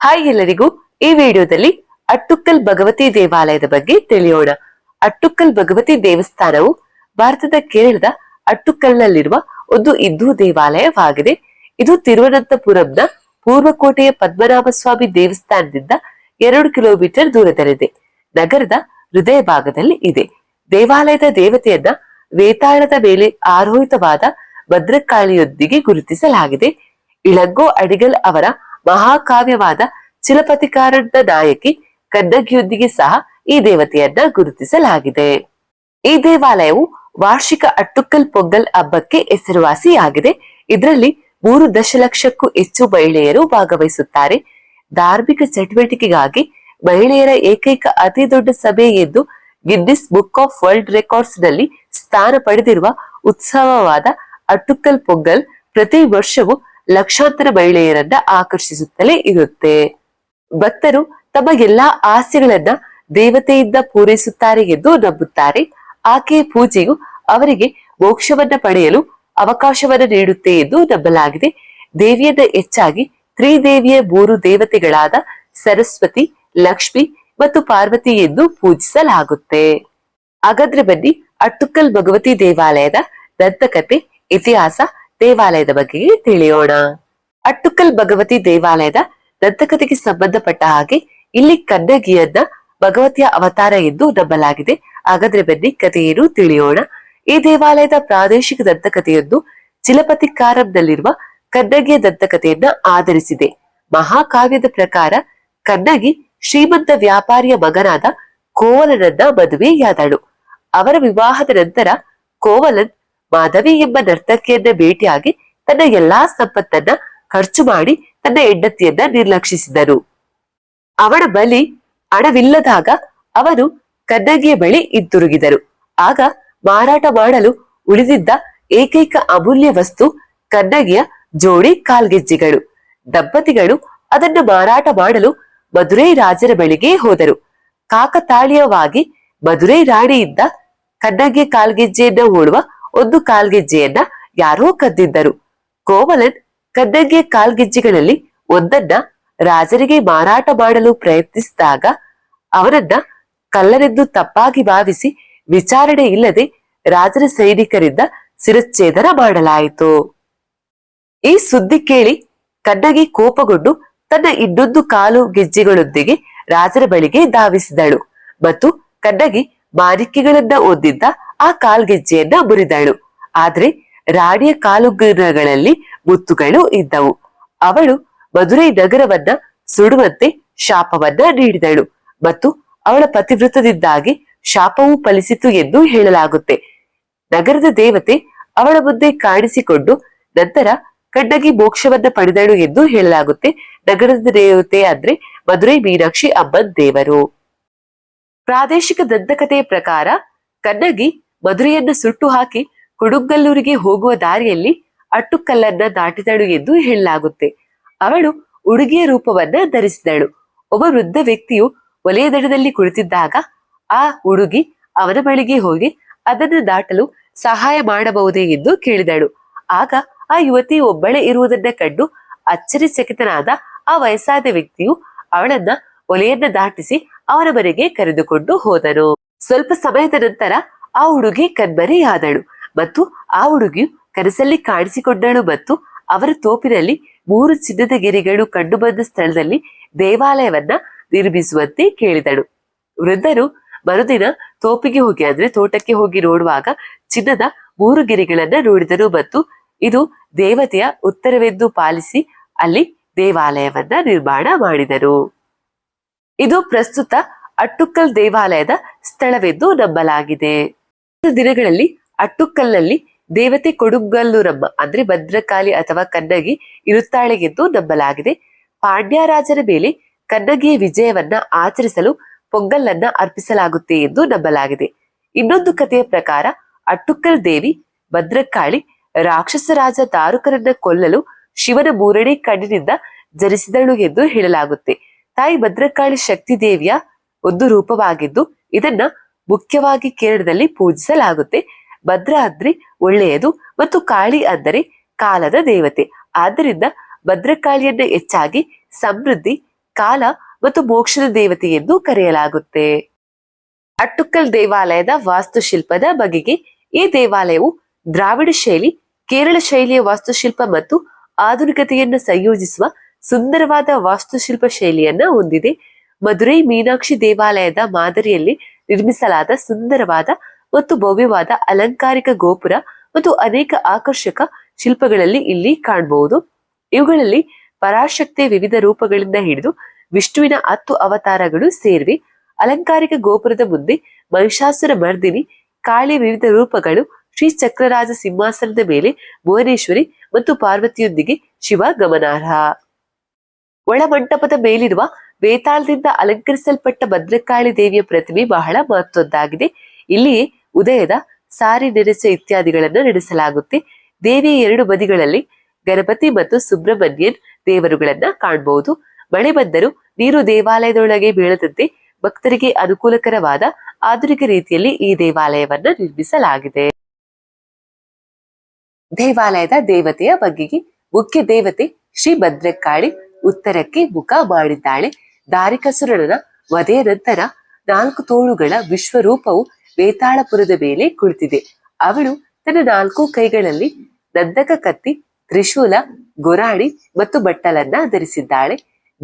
Hi ಎಲ್ಲರಿಗೂ ಈ ವಿಡಿಯೋದಲ್ಲಿ ಅಟ್ಟುಕ್ಕಲ್ ಭಗವತಿ ದೇವಾಲಯದ ಬಗ್ಗೆ ತಿಳಿಯೋಣ. ಅಟ್ಟುಕ್ಕಲ್ ಭಗವತಿ ದೇವಸ್ಥಾನವು ಭಾರತದ ಕೇರಳದ ಅಟ್ಟುಕ್ಕಲ್ನಲ್ಲಿರುವ ಒಂದು ಹಿಂದೂ ದೇವಾಲಯವಾಗಿದೆ. ಇದು ತಿರುವನಂತಪುರಂನ ಪೂರ್ವಕೋಟೆಯ ಪದ್ಮನಾಭ ಸ್ವಾಮಿ ದೇವಸ್ಥಾನದಿಂದ ಎರಡು ಕಿಲೋಮೀಟರ್ ದೂರದಲ್ಲಿದೆ. ನಗರದ ಹೃದಯ ಭಾಗದಲ್ಲಿ ಇದೆ. ದೇವಾಲಯದ ದೇವತೆಯನ್ನ ವೇತಾಳದ ಮೇಲೆ ಆರೋಹಿತವಾದ ಭದ್ರಕಾಳಿಯೊಂದಿಗೆ ಗುರುತಿಸಲಾಗಿದೆ. ಇಳಂಗೋ ಅಡಿಗಲ್ ಅವರ ಮಹಾಕಾವ್ಯವಾದ ಚಿಲಪತಿಕಾರದ ನಾಯಕಿ ಕದ್ದಗಿಯೊಂದಿಗೆ ಸಹ ಈ ದೇವತೆಯನ್ನ ಗುರುತಿಸಲಾಗಿದೆ. ಈ ದೇವಾಲಯವು ವಾರ್ಷಿಕ ಅಟ್ಟುಕ್ಕಲ್ ಪೊಂಗಲ್ ಹಬ್ಬಕ್ಕೆ ಹೆಸರುವಾಸಿಯಾಗಿದೆ. ಇದರಲ್ಲಿ ಮೂರು ದಶಲಕ್ಷಕ್ಕೂ ಹೆಚ್ಚು ಮಹಿಳೆಯರು ಭಾಗವಹಿಸುತ್ತಾರೆ. ಧಾರ್ಮಿಕ ಚಟುವಟಿಕೆಗಾಗಿ ಮಹಿಳೆಯರ ಏಕೈಕ ಅತಿ ದೊಡ್ಡ ಸಭೆ ಎಂದು ಗಿನ್ನಿಸ್ ಬುಕ್ ಆಫ್ ವರ್ಲ್ಡ್ ರೆಕಾರ್ಡ್ಸ್ನಲ್ಲಿ ಸ್ಥಾನ ಪಡೆದಿರುವ ಉತ್ಸವವಾದ ಅಟ್ಟುಕ್ಕಲ್ ಪೊಂಗಲ್ ಪ್ರತಿ ವರ್ಷವೂ ಲಕ್ಷಾಂತರ ಮಹಿಳೆಯರನ್ನ ಆಕರ್ಷಿಸುತ್ತಲೇ ಇರುತ್ತೆ. ಭಕ್ತರು ತಮ್ಮ ಎಲ್ಲಾ ಆಸೆಗಳನ್ನ ದೇವತೆಯಿಂದ ಪೂರೈಸುತ್ತಾರೆ ಎಂದು ನಂಬುತ್ತಾರೆ. ಆಕೆಯ ಪೂಜೆಯು ಅವರಿಗೆ ಮೋಕ್ಷವನ್ನ ಪಡೆಯಲು ಅವಕಾಶವನ್ನ ನೀಡುತ್ತೆ ಎಂದು ನಂಬಲಾಗಿದೆ. ದೇವಿಯನ್ನ ಹೆಚ್ಚಾಗಿ ತ್ರಿದೇವಿಯ ಮೂರು ದೇವತೆಗಳಾದ ಸರಸ್ವತಿ, ಲಕ್ಷ್ಮಿ ಮತ್ತು ಪಾರ್ವತಿ ಎಂದು ಪೂಜಿಸಲಾಗುತ್ತೆ. ಹಾಗಾದ್ರೆ ಬನ್ನಿ, ಅಟ್ಟುಕಲ್ ಭಗವತಿ ದೇವಾಲಯದ ದಂತಕತೆ ಇತಿಹಾಸ ದೇವಾಲಯದ ಬಗ್ಗೆ ತಿಳಿಯೋಣ. ಅಟ್ಟುಕಲ್ ಭಗವತಿ ದೇವಾಲಯದ ದಂತಕತೆಗೆ ಸಂಬಂಧಪಟ್ಟ ಹಾಗೆ ಇಲ್ಲಿ ಕನ್ನಗಿಯನ್ನ ಭಗವತಿಯ ಅವತಾರ ಎಂದು ನಂಬಲಾಗಿದೆ. ಹಾಗಾದ್ರೆ ಬನ್ನಿ ಕಥೆಯನ್ನು ತಿಳಿಯೋಣ. ಈ ದೇವಾಲಯದ ಪ್ರಾದೇಶಿಕ ದಂತಕಥೆಯೊಂದು ಚಿಲಪತಿಕಾರಂನಲ್ಲಿರುವ ಕನ್ನಗಿಯ ದಂತಕಥೆಯನ್ನ ಆಧರಿಸಿದೆ. ಮಹಾಕಾವ್ಯದ ಪ್ರಕಾರ ಕನ್ನಗಿ ಶ್ರೀಮಂತ ವ್ಯಾಪಾರಿಯ ಮಗನಾದ ಕೋವಲನನ್ನ ಮದುವೆಯಾದಳು. ಅವರ ವಿವಾಹದ ನಂತರ ಕೋವಲನ್ ಮಾಧವಿ ಎಂಬ ನರ್ತಕಿಯನ್ನ ಭೇಟಿಯಾಗಿ ತನ್ನ ಎಲ್ಲಾ ಸಂಪತ್ತನ್ನ ಖರ್ಚು ಮಾಡಿ ತನ್ನ ಹೆಂಡತಿಯನ್ನ ನಿರ್ಲಕ್ಷಿಸಿದರು. ಅವಳ ಬಳಿ ಹಣವಿಲ್ಲದಾಗ ಅವನು ಕನ್ನಗಿಯ ಬಳಿ ಹಿಂತಿರುಗಿದರು. ಆಗ ಮಾರಾಟ ಮಾಡಲು ಉಳಿದಿದ್ದ ಏಕೈಕ ಅಮೂಲ್ಯ ವಸ್ತು ಕನ್ನಗಿಯ ಜೋಡಿ ಕಾಲ್ಗೆಜ್ಜೆಗಳು. ದಂಪತಿಗಳು ಅದನ್ನು ಮಾರಾಟ ಮಾಡಲು ಮಧುರೈ ರಾಜರ ಬಳಿಗೆ ಹೋದರು. ಕಾಕತಾಳೀಯವಾಗಿ ಮಧುರೈ ರಾಣಿಯಿಂದ ಕನ್ನಗಿಯ ಕಾಲ್ಗೆಜ್ಜೆಯನ್ನ ಹೋಳುವ ಒಂದು ಕಾಲ್ಗೆಜ್ಜೆಯನ್ನ ಯಾರೋ ಕದ್ದಿದ್ದರು. ಕೋವಲನ್ ಕದ್ದಂಗೆ ಕಾಲ್ಗೆಜ್ಜೆಗಳಲ್ಲಿ ಒಂದನ್ನ ರಾಜರಿಗೆ ಮಾರಾಟ ಮಾಡಲು ಪ್ರಯತ್ನಿಸಿದಾಗ ಅವನನ್ನ ಕಲ್ಲರೆಂದು ತಪ್ಪಾಗಿ ಭಾವಿಸಿ ವಿಚಾರಣೆ ಇಲ್ಲದೆ ರಾಜರ ಸೈನಿಕರಿಂದ ಶಿರಚ್ಛೇದನ ಮಾಡಲಾಯಿತು. ಈ ಸುದ್ದಿ ಕೇಳಿ ಕನ್ನಗಿ ಕೋಪಗೊಂಡು ತನ್ನ ಇನ್ನೊಂದು ಕಾಲು ಗೆಜ್ಜೆಗಳೊಂದಿಗೆ ರಾಜರ ಬಳಿಗೆ ಧಾವಿಸಿದಳು ಮತ್ತು ಕನ್ನಗಿ ಮಾಣಿಕ್ಯಗಳನ್ನ ಹೊಂದಿದ್ದ ಆ ಕಾಲ್ಗೆಜ್ಜೆಯನ್ನ ಮುರಿದಳು ಆದ್ರೆ ರಾಣಿಯ ಕಾಲುಂಗುರಗಳಲ್ಲಿ ಮುತ್ತುಗಳು ಇದ್ದವು. ಅವಳು ಮಧುರೈ ನಗರವನ್ನ ಸುಡುವಂತೆ ಶಾಪವನ್ನ ನೀಡಿದಳು ಮತ್ತು ಅವಳ ಪತಿವೃತದಿಂದಾಗಿ ಶಾಪವು ಫಲಿಸಿತು ಎಂದು ಹೇಳಲಾಗುತ್ತೆ. ನಗರದ ದೇವತೆ ಅವಳ ಮುಂದೆ ಕಾಣಿಸಿಕೊಂಡು ನಂತರ ಕಣ್ಣಗಿ ಮೋಕ್ಷವನ್ನ ಪಡೆದಳು ಎಂದು ಹೇಳಲಾಗುತ್ತೆ. ನಗರದ ದೇವತೆ ಅಂದ್ರೆ ಮಧುರೈ ಮೀನಾಕ್ಷಿ ಅಮ್ಮನ್ ದೇವರು. ಪ್ರಾದೇಶಿಕ ದಂತಕಥೆಯ ಪ್ರಕಾರ ಕನ್ನಗಿ ಮಧುರೆಯನ್ನು ಸುಟ್ಟು ಹಾಕಿ ಕುಡುಗಲ್ಲೂರಿಗೆ ಹೋಗುವ ದಾರಿಯಲ್ಲಿ ಅಟ್ಟುಕಲ್ಲನ್ನ ದಾಟಿದಳು ಎಂದು ಹೇಳಲಾಗುತ್ತೆ. ಅವಳು ಉಡುಗೆಯ ರೂಪವನ್ನ ಧರಿಸಿದಳು. ಒಬ್ಬ ವೃದ್ಧ ವ್ಯಕ್ತಿಯು ವಲಯದಡದಲ್ಲಿ ಕುಳಿತಿದ್ದಾಗ ಆ ಹುಡುಗಿ ಅವನ ಬಳಿಗೆ ಹೋಗಿ ಅದನ್ನು ದಾಟಲು ಸಹಾಯ ಮಾಡಬಹುದೇ ಎಂದು ಕೇಳಿದಳು. ಆಗ ಆ ಯುವತಿ ಒಬ್ಬಳೇ ಇರುವುದನ್ನ ಕಂಡು ಅಚ್ಚರಿಚಕಿತನಾದ ಆ ವಯಸ್ಸಾದ ವ್ಯಕ್ತಿಯು ಅವಳನ್ನ ಒಲೆಯನ್ನ ದಾಟಿಸಿ ಅವನ ಮನೆಗೆ ಕರೆದುಕೊಂಡು ಹೋದರು. ಸ್ವಲ್ಪ ಸಮಯದ ನಂತರ ಆ ಹುಡುಗಿ ಕಣ್ಮರೆಯಾದಳು ಮತ್ತು ಆ ಹುಡುಗಿಯು ಕನಸಲ್ಲಿ ಕಾಣಿಸಿಕೊಂಡಳು ಮತ್ತು ಅವರ ತೋಪಿನಲ್ಲಿ ಮೂರು ಚಿನ್ನದ ಗಿರಿಗಳು ಕಂಡುಬಂದ ಸ್ಥಳದಲ್ಲಿ ದೇವಾಲಯವನ್ನ ನಿರ್ಮಿಸುವಂತೆ ಕೇಳಿದಳು. ವೃದ್ಧರು ಮರುದಿನ ತೋಪಿಗೆ ಹೋಗಿ, ಅಂದ್ರೆ ತೋಟಕ್ಕೆ ಹೋಗಿ ನೋಡುವಾಗ ಚಿನ್ನದ ಮೂರು ಗಿರಿಗಳನ್ನ ನೋಡಿದರು ಮತ್ತು ಇದು ದೇವತೆಯ ಉತ್ತರವೆಂದು ಪಾಲಿಸಿ ಅಲ್ಲಿ ದೇವಾಲಯವನ್ನ ನಿರ್ಮಾಣ ಮಾಡಿದರು. ಇದು ಪ್ರಸ್ತುತ ಅಟ್ಟುಕಲ್ ದೇವಾಲಯದ ಸ್ಥಳವೆಂದು ನಂಬಲಾಗಿದೆ. ದಿನಗಳಲ್ಲಿ ಅಟ್ಟುಕ್ಕಲ್ನಲ್ಲಿ ದೇವತೆ ಕೊಡುಗಲ್ಲೂರಮ್ಮ ಅಂದ್ರೆ ಭದ್ರಕಾಳಿ ಅಥವಾ ಕನ್ನಗಿ ಇರುತ್ತಾಳೆ ಎಂದು ನಂಬಲಾಗಿದೆ. ಪಾಂಡ್ಯ ರಾಜರ ಮೇಲೆ ಕನ್ನಗಿಯ ವಿಜಯವನ್ನ ಆಚರಿಸಲು ಪೊಂಗಲ್ಲನ್ನ ಅರ್ಪಿಸಲಾಗುತ್ತೆ ಎಂದು ನಂಬಲಾಗಿದೆ. ಇನ್ನೊಂದು ಕಥೆಯ ಪ್ರಕಾರ ಅಟ್ಟುಕಲ್ ದೇವಿ ಭದ್ರಕಾಳಿ ರಾಕ್ಷಸ ರಾಜ ದಾರುಕರನ್ನ ಕೊಲ್ಲಲು ಶಿವನ ಮೂರನೇ ಕಣ್ಣಿನಿಂದ ಜನಿಸಿದಳು ಎಂದು ಹೇಳಲಾಗುತ್ತೆ. ತಾಯಿ ಭದ್ರಕಾಳಿ ಶಕ್ತಿ ದೇವಿಯ ಒಂದು ರೂಪವಾಗಿದ್ದು, ಇದನ್ನ ಮುಖ್ಯವಾಗಿ ಕೇರಳದಲ್ಲಿ ಪೂಜಿಸಲಾಗುತ್ತೆ. ಭದ್ರ ಅಂದ್ರೆ ಒಳ್ಳೆಯದು ಮತ್ತು ಕಾಳಿ ಅಂದರೆ ಕಾಲದ ದೇವತೆ. ಆದ್ದರಿಂದ ಭದ್ರಕಾಳಿಯನ್ನ ಹೆಚ್ಚಾಗಿ ಸಮೃದ್ಧಿ, ಕಾಲ ಮತ್ತು ಮೋಕ್ಷದ ದೇವತೆ ಎಂದು ಕರೆಯಲಾಗುತ್ತೆ. ಅಟ್ಟುಕಲ್ ದೇವಾಲಯದ ವಾಸ್ತುಶಿಲ್ಪದ ಬಗೆಗೆ ಈ ದೇವಾಲಯವು ದ್ರಾವಿಡ ಶೈಲಿ, ಕೇರಳ ಶೈಲಿಯ ವಾಸ್ತುಶಿಲ್ಪ ಮತ್ತು ಆಧುನಿಕತೆಯನ್ನು ಸಂಯೋಜಿಸುವ ಸುಂದರವಾದ ವಾಸ್ತುಶಿಲ್ಪ ಶೈಲಿಯನ್ನ ಹೊಂದಿದೆ. ಮಧುರೈ ಮೀನಾಕ್ಷಿ ದೇವಾಲಯದ ಮಾದರಿಯಲ್ಲಿ ನಿರ್ಮಿಸಲಾದ ಸುಂದರವಾದ ಮತ್ತು ಭವ್ಯವಾದ ಅಲಂಕಾರಿಕ ಗೋಪುರ ಮತ್ತು ಅನೇಕ ಆಕರ್ಷಕ ಶಿಲ್ಪಗಳಲ್ಲಿ ಇಲ್ಲಿ ಕಾಣಬಹುದು ಇವುಗಳಲ್ಲಿ ಪರಾಶಕ್ತಿಯ ವಿವಿಧ ರೂಪಗಳಿಂದ ಹಿಡಿದು ವಿಷ್ಣುವಿನ ಹತ್ತು ಅವತಾರಗಳು ಸೇರಿವೆ. ಅಲಂಕಾರಿಕ ಗೋಪುರದ ಮುಂದೆ ಮಹಿಷಾಸುರ ಮರ್ದಿನಿ, ಕಾಳಿ ವಿವಿಧ ರೂಪಗಳು, ಶ್ರೀ ಚಕ್ರರಾಜ ಸಿಂಹಾಸನದ ಮೇಲೆ ಭುವನೇಶ್ವರಿ ಮತ್ತು ಪಾರ್ವತಿಯೊಂದಿಗೆ ಶಿವ ಗಮನಾರ್ಹ. ಒಳಮಂಟಪದ ಮೇಲಿರುವ ವೇತಾಳದಿಂದ ಅಲಂಕರಿಸಲ್ಪಟ್ಟ ಭದ್ರಕಾಳಿ ದೇವಿಯ ಪ್ರತಿಮೆ ಬಹಳ ಮಹತ್ವದ್ದಾಗಿದೆ. ಇಲ್ಲಿ ಉದಯದ ಸಾರಿ ನೆರೆಸ ಇತ್ಯಾದಿಗಳನ್ನು ನಡೆಸಲಾಗುತ್ತೆ. ದೇವಿಯ ಎರಡು ಬದಿಗಳಲ್ಲಿ ಗಣಪತಿ ಮತ್ತು ಸುಬ್ರಹ್ಮಣ್ಯನ್ ದೇವರುಗಳನ್ನ ಕಾಣಬಹುದು ಮಳೆ ಬಂದರೂ ನೀರು ದೇವಾಲಯದೊಳಗೆ ಬೀಳದಂತೆ ಭಕ್ತರಿಗೆ ಅನುಕೂಲಕರವಾದ ಆಧುನಿಕ ರೀತಿಯಲ್ಲಿ ಈ ದೇವಾಲಯವನ್ನು ನಿರ್ಮಿಸಲಾಗಿದೆ. ದೇವಾಲಯದ ದೇವತೆಯ ಬಗೆಗೆ ಮುಖ್ಯ ದೇವತೆ ಶ್ರೀ ಭದ್ರಕಾಳಿ ಉತ್ತರಕ್ಕೆ ಮುಖ ಮಾಡಿದ್ದಾಳೆ. ದಾರಿಕಸುರನ ವಧೆಯ ನಂತರ ನಾಲ್ಕು ತೋಳುಗಳ ವಿಶ್ವರೂಪವು ವೇತಾಳಪುರದ ಮೇಲೆ ಕುಳಿತಿದೆ. ಅವಳು ತನ್ನ ನಾಲ್ಕು ಕೈಗಳಲ್ಲಿ ನಂದಕ ಕತ್ತಿ, ತ್ರಿಶೂಲ ಗೊರಾಣಿ ಮತ್ತು ಬಟ್ಟಲನ್ನ ಧರಿಸಿದ್ದಾಳೆ.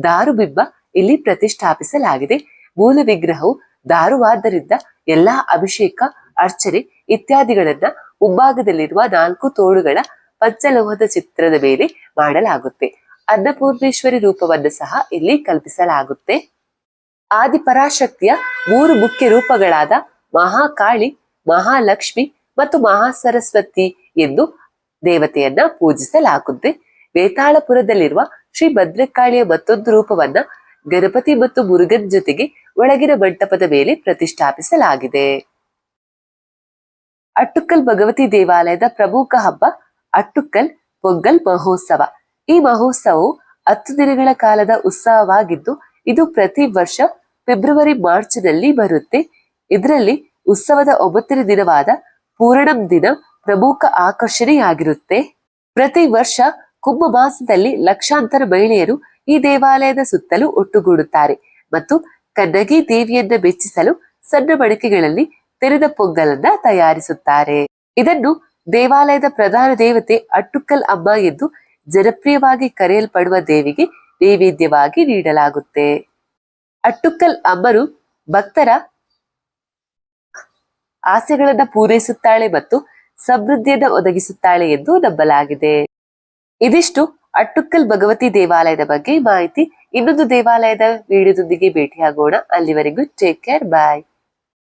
ದಾರುಬಿಂಬ ಇಲ್ಲಿ ಪ್ರತಿಷ್ಠಾಪಿಸಲಾಗಿದೆ. ಮೂಲ ವಿಗ್ರಹವು ದಾರುವಾದ್ದರಿಂದ ಎಲ್ಲಾ ಅಭಿಷೇಕ, ಅರ್ಚನೆ ಇತ್ಯಾದಿಗಳನ್ನ ಮುಂಭಾಗದಲ್ಲಿರುವ ನಾಲ್ಕು ತೋಳುಗಳ ಪಂಚಲೋಹದ ಚಿತ್ರದ ಮೇಲೆ ಮಾಡಲಾಗುತ್ತೆ. ಅನ್ನಪೂರ್ಣೇಶ್ವರಿ ರೂಪವನ್ನು ಸಹ ಇಲ್ಲಿ ಕಲ್ಪಿಸಲಾಗುತ್ತೆ. ಆದಿಪರಾಶಕ್ತಿಯ ಮೂರು ಮುಖ್ಯ ರೂಪಗಳಾದ ಮಹಾಕಾಳಿ, ಮಹಾಲಕ್ಷ್ಮಿ ಮತ್ತು ಮಹಾಸರಸ್ವತಿ ಎಂದು ದೇವತೆಯನ್ನ ಪೂಜಿಸಲಾಗುತ್ತೆ. ವೇತಾಳಪುರದಲ್ಲಿರುವ ಶ್ರೀ ಭದ್ರಕಾಳಿಯ ಮತ್ತೊಂದು ರೂಪವನ್ನ ಗಣಪತಿ ಮತ್ತು ಮುರುಗನ್ ಜೊತೆಗೆ ಒಳಗಿನ ಮಂಟಪದ ಮೇಲೆ ಪ್ರತಿಷ್ಠಾಪಿಸಲಾಗಿದೆ. ಅಟ್ಟುಕಲ್ ಭಗವತಿ ದೇವಾಲಯದ ಪ್ರಮುಖ ಹಬ್ಬ ಅಟ್ಟುಕಲ್ ಪೊಂಗಲ್ ಮಹೋತ್ಸವ. ಈ ಮಹೋತ್ಸವವು ಹತ್ತು ದಿನಗಳ ಕಾಲದ ಉತ್ಸವವಾಗಿದ್ದು, ಇದು ಪ್ರತಿ ವರ್ಷ ಫೆಬ್ರವರಿ ಮಾರ್ಚ್ನಲ್ಲಿ ಬರುತ್ತೆ. ಇದರಲ್ಲಿ ಉತ್ಸವದ ಒಂಬತ್ತನೇ ದಿನವಾದ ಪೂರ್ಣಂ ದಿನ ಪ್ರಮುಖ ಆಕರ್ಷಣೆಯಾಗಿರುತ್ತೆ. ಪ್ರತಿ ವರ್ಷ ಕುಂಭ ಮಾಸದಲ್ಲಿ ಲಕ್ಷಾಂತರ ಮಹಿಳೆಯರು ಈ ದೇವಾಲಯದ ಸುತ್ತಲೂ ಒಟ್ಟುಗೂಡುತ್ತಾರೆ ಮತ್ತು ಕನ್ನಗಿ ದೇವಿಯನ್ನ ಮೆಚ್ಚಿಸಲು ಸಣ್ಣ ಮಡಿಕೆಗಳಲ್ಲಿ ತೆರೆದ ಪೊಂಗಲನ್ನ ತಯಾರಿಸುತ್ತಾರೆ. ಇದನ್ನು ದೇವಾಲಯದ ಪ್ರಧಾನ ದೇವತೆ ಅಟ್ಟುಕಲ್ ಅಮ್ಮ ಎಂದು ಜನಪ್ರಿಯವಾಗಿ ಕರೆಯಲ್ಪಡುವ ದೇವಿಗೆ ನೈವೇದ್ಯವಾಗಿ ನೀಡಲಾಗುತ್ತೆ. ಅಟ್ಟುಕ್ಕಲ್ ಅಮ್ಮರು ಭಕ್ತರ ಆಸೆಗಳನ್ನ ಪೂರೈಸುತ್ತಾಳೆ ಮತ್ತು ಸಮೃದ್ಧಿಯನ್ನು ಒದಗಿಸುತ್ತಾಳೆ ಎಂದು ನಂಬಲಾಗಿದೆ. ಇದಿಷ್ಟು ಅಟ್ಟುಕ್ಕಲ್ ಭಗವತಿ ದೇವಾಲಯದ ಬಗ್ಗೆ ಮಾಹಿತಿ. ಇನ್ನೊಂದು ದೇವಾಲಯದ ವಿಡಿಯೋದೊಂದಿಗೆ ಭೇಟಿಯಾಗೋಣ. ಅಲ್ಲಿವರೆಗೂ ಟೇಕ್ ಕೇರ್ ಬಾಯ್